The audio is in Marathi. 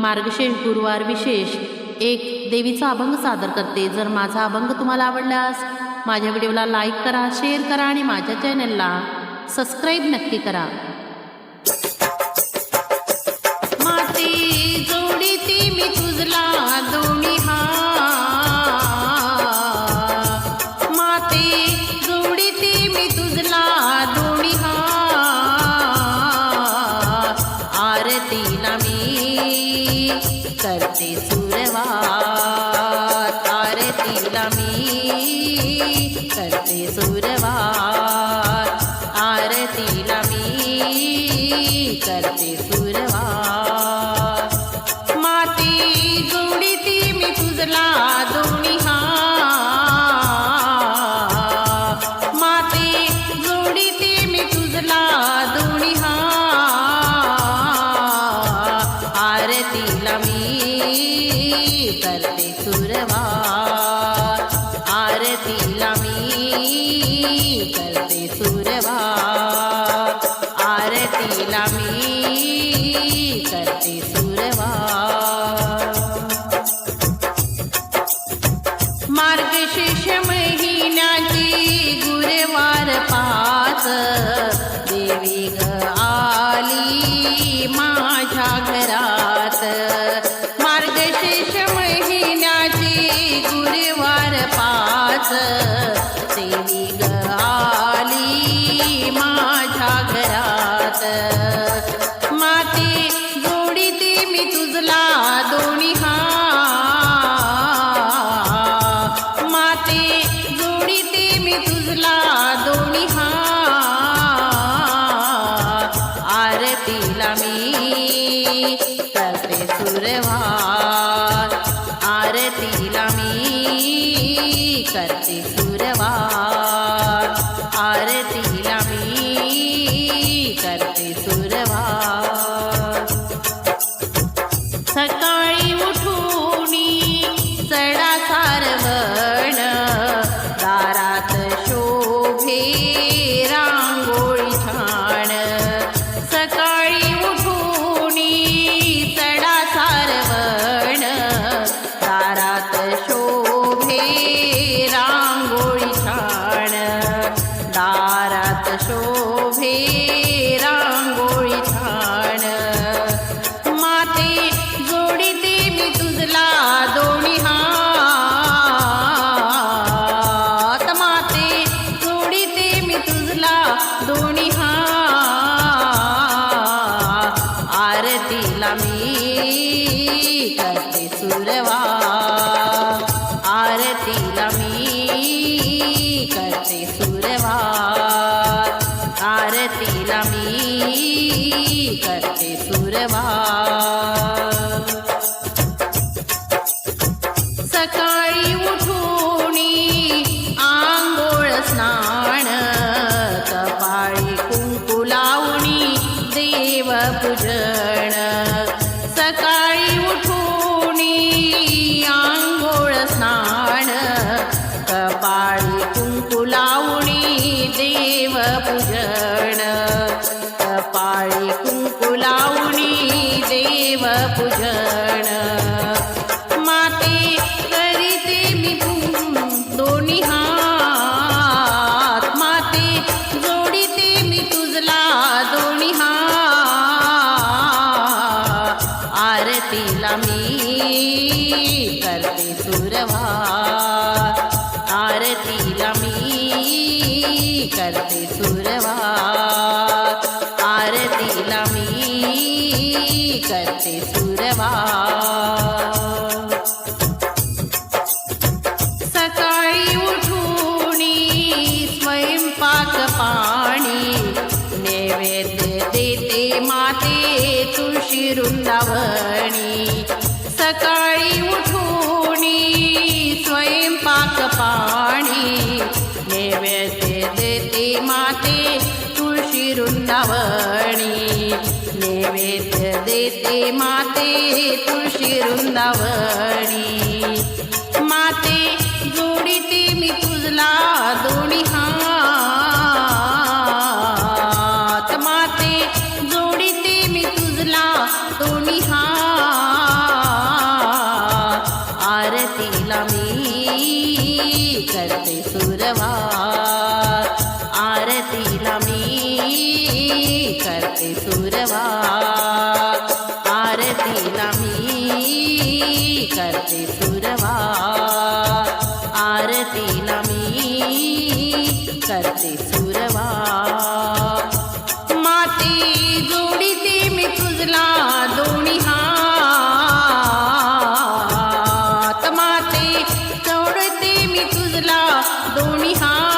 मार्गशीर्ष गुरुवार विशेष एक देवीचा अभंग सादर करते. जर माझा अभंग तुम्हाला आवडल्यास माझ्या व्हिडिओला लाईक करा शेअर करा आणि माझ्या चॅनलला सबस्क्राईब नक्की करा. आरतीला करते सुरवा. आरतीला मी करते सुरवात मार्गशीर्ष महिन्याची गुरुवार पाच देवी ग आली माझ्या घरात. मार्गशीर्ष महिन्याची गुरुवार पाच तुझला दोन्ही हात. आरतीला मी करते सुरवार आरतीला मी करते सुरवार मी करते सुरवात आरतीला मी करते सुरवात आरतीला मी करते सुरवात पूजन कपाळी कुंकू लावणी देव पूजन. माते करीते मी दोन्ही हात. माते जोडीते मी तुझला दोन्ही हात. आरतीला मी करते सुरवा आरतीला करते सुरवा. आरतीला मी करते सुरवा. सकाळी उठूनी स्वयंपाक पाणी नैवेद्य देते माते तुळशी वृंदावणी सकाळी उठूनी स्वयंपाक पाणी वृंदावणी नैवेद्य देते माते तुळशी वृंदावणी माते जोडीते मी तुझला दोन्ही. हात माते जोडीते मी तुझला दोन्ही. हात आरतीला मी करते सुरवा तुझला